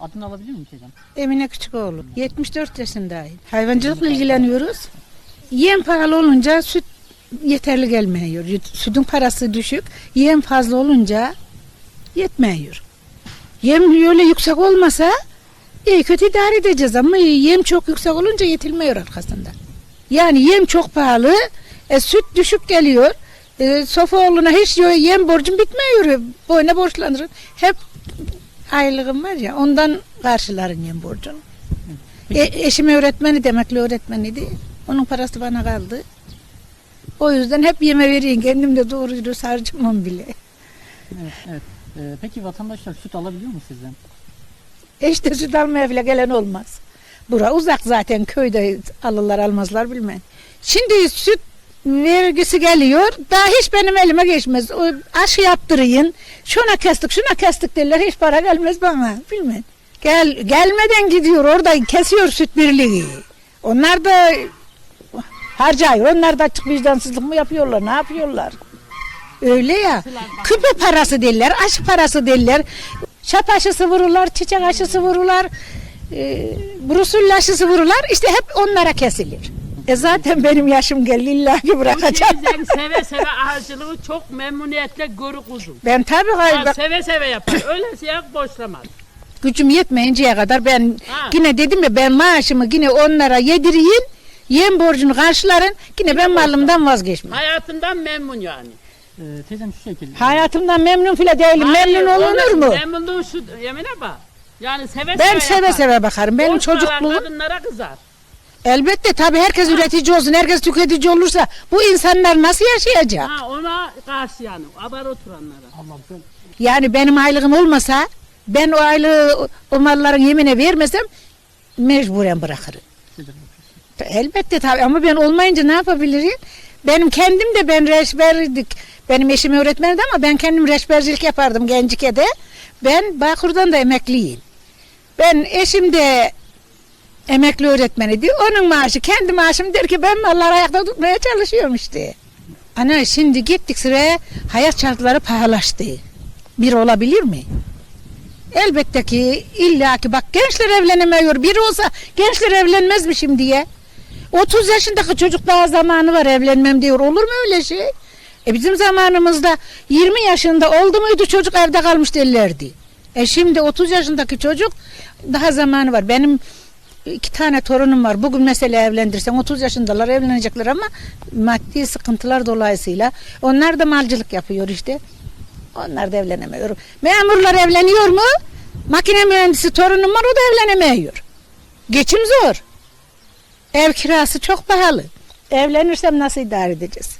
Adını alabilir miyim teyzem? Emine Küçükoğlu. 74 yaşındayım. Hayvancılıkla ilgileniyoruz. Yem pahalı olunca süt yeterli gelmiyor. Sütün parası düşük. Yem fazla olunca yetmiyor. Yem öyle yüksek olmasa iyi kötü idare edeceğiz ama yem çok yüksek olunca yetilmiyor arkasında. Yani yem çok pahalı, e, süt düşük geliyor. E, Sofuoğlu'na hiç yem borcum bitmiyor. Boyuna borçlanırım. Hep aylığım var ya ondan karşılarım yem borcunu. E, eşim öğretmeni demekli öğretmeniydi. Onun parası bana kaldı. O yüzden hep yeme vereyim. Kendim de doğru dürüst harcamam bile. Evet, evet. Ee, peki vatandaşlar süt alabiliyor mu sizden? İşte süt almaya bile gelen olmaz. Bura uzak zaten köyde alırlar almazlar bilmem. Şimdi süt vergisi geliyor. Daha hiç benim elime geçmez. O aşı yaptırayım. Şuna kestik şuna kestik derler. Hiç para gelmez bana. Bilmem. Gel, gelmeden gidiyor orada kesiyor süt birliği. Onlar da harcıyor. Onlar da açık vicdansızlık mı yapıyorlar? Ne yapıyorlar? Öyle ya. Küpe parası derler, aşı parası derler. Şap aşısı vururlar, çiçek aşısı vururlar. E, brusulla aşısı vururlar. İşte hep onlara kesilir. E zaten benim yaşım geldi illa ki bırakacağım. Teyzen seve seve ağacılığı çok memnuniyetle görü kuzum. Ben tabii Ha, hayır, seve seve yapar. Öylesi yak boşlamaz. gücüm yetmeyinceye kadar ben Ha. yine dedim ya ben maaşımı yine onlara yedireyim. Yem borcunu karşılarım. Yine ben malımdan vazgeçmem. Hayatından memnun yani. Ee, teyzem şu şekilde. Hayatımdan memnun bile değilim. Hayır, memnun olunur mu? Memnunluğu şu yemine bak. Yani seve Ben seve seve seve bakarım. Benim Boş kalan çocukluğum kadınlara kızar. Elbette tabii herkes üretici olsun, herkes tüketici olursa bu insanlar nasıl yaşayacak? Ha ona karşı yani. Abar oturanlara. Allah'ım sen Yani benim aylığım olmasa ben o aylığı o malların yemine vermesem mecburen bırakırım. Elbette tabii ama ben olmayınca ne yapabilirim? Benim kendim de ben reçberdik. Benim eşim öğretmendi ama ben kendim reçbercilik yapardım Gencike'de. Ben Bağkur'dan da emekliyim. Ben eşim de emekli öğretmeniydi. Onun maaşı kendi maaşım der ki ben malları ayakta tutmaya çalışıyorum işte. Ana şimdi gittik sıraya hayat şartları pahalaştı. Bir olabilir mi? Elbette ki illaki bak gençler evlenemiyor. Biri olsa gençler evlenmez mi şimdiye? 30 yaşındaki çocuk daha zamanı var evlenmem diyor. Olur mu öyle şey? E bizim zamanımızda 20 yaşında oldu muydu çocuk evde kalmış derlerdi. E şimdi 30 yaşındaki çocuk daha zamanı var. Benim iki tane torunum var. Bugün mesela evlendirsen 30 yaşındalar evlenecekler ama maddi sıkıntılar dolayısıyla onlar da malcılık yapıyor işte. Onlar da evlenemiyor. Memurlar evleniyor mu? Makine mühendisi torunum var o da evlenemiyor. Geçim zor. Ev kirası çok pahalı. Evlenirsem nasıl idare edeceğiz?